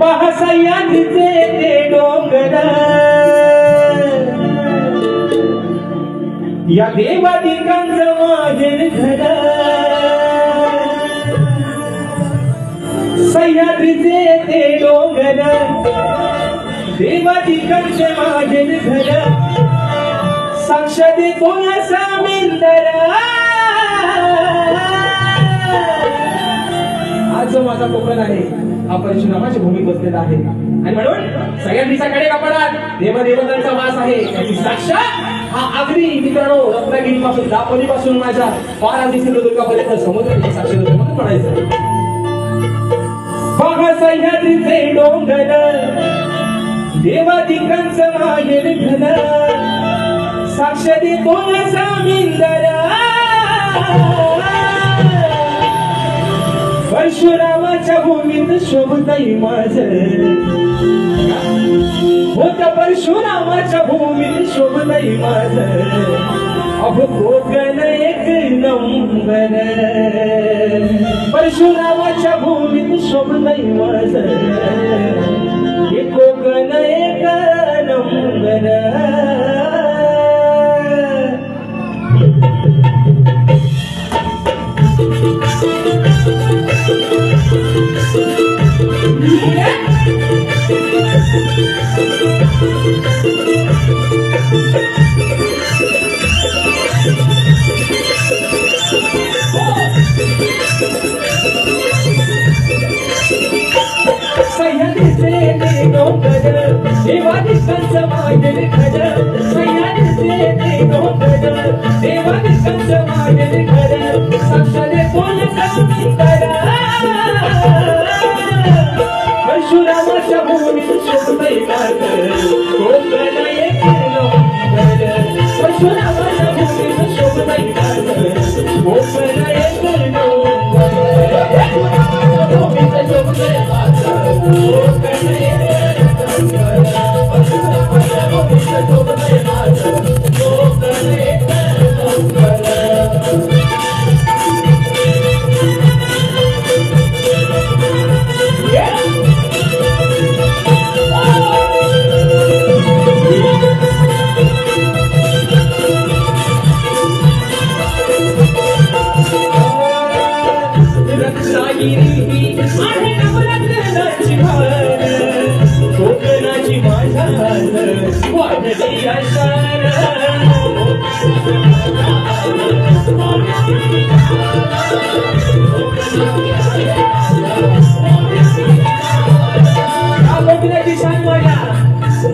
पाहसयांचे ते डोंगर. या देवादिकांचं माझे घर. सह्याद्रीचे ते डोंगर. देवादिकांचे माझे घर. साक्ष देतो या सामिंदर जो माझा कोकण आहे. हा परशुरामाची भूमी बसलेला आहे. आणि म्हणून सह्याद्रीचा कडे कपडात देवदेवतांचा वास आहे. याची साक्षात हा अग्नी मित्रांनो रत्नागिरी पासून दापोली पासून माझ्या बारा सिंधुदुर्गापर्यंत समुद्र साक्षी म्हणून म्हणायचं पहा सह्याद्रीचे डोंगर देवादिकांचं मागेल घन साक्ष देतो सामिंदर परशुरामाच्या भूमीत शोभताई माझ होत्या परशुरामाच्या भूमीत शोभताई माझ अहो कोकण एक नंबर. परशुरामाच्या भूमीत शोभताई माझ मागेल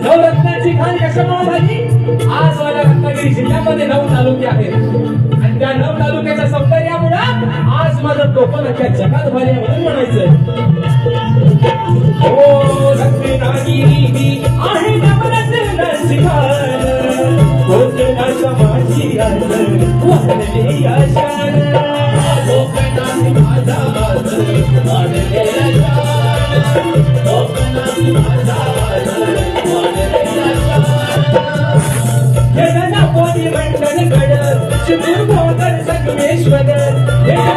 नवरत्नाची खान आज माझ्या रत्नागिरी जिल्ह्यामध्ये नऊ तालुके आहेत. आज माझं कोकण अख्ख्या जगात भारी आहे म्हणून म्हणायचं हो रत्नागिरी ही आहे नवरत्नाची खान कोकणाच्या माझी आन वाढली आशान कोकणाची माझा आन वाढली आशान कोकणाची माझा आन वाढली आशान येणारा कोणी मंडन गड चिमूर भोगर संगमेश्वर. येणारा